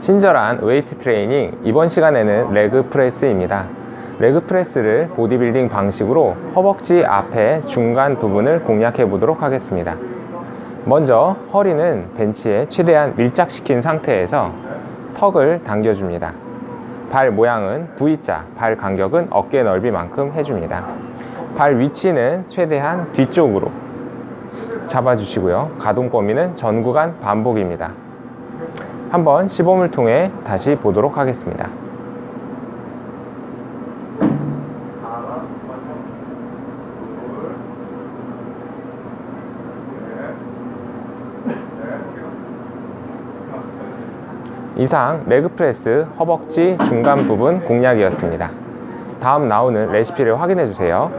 친절한 웨이트 트레이닝 이번 시간에는 레그 프레스입니다. 레그 프레스를 보디빌딩 방식으로 허벅지 앞에 중간 부분을 공략해 보도록 하겠습니다. 먼저 허리는 벤치에 최대한 밀착시킨 상태에서 턱을 당겨줍니다. 발 모양은 V자, 발 간격은 어깨 넓이만큼 해줍니다. 발 위치는 최대한 뒤쪽으로 잡아주시고요. 가동 범위는 전 구간 반복입니다. 한번 시범을 통해 다시 보도록 하겠습니다. 이상 레그프레스 허벅지 중간 부분 공략이었습니다. 다음 나오는 레시피를 확인해 주세요.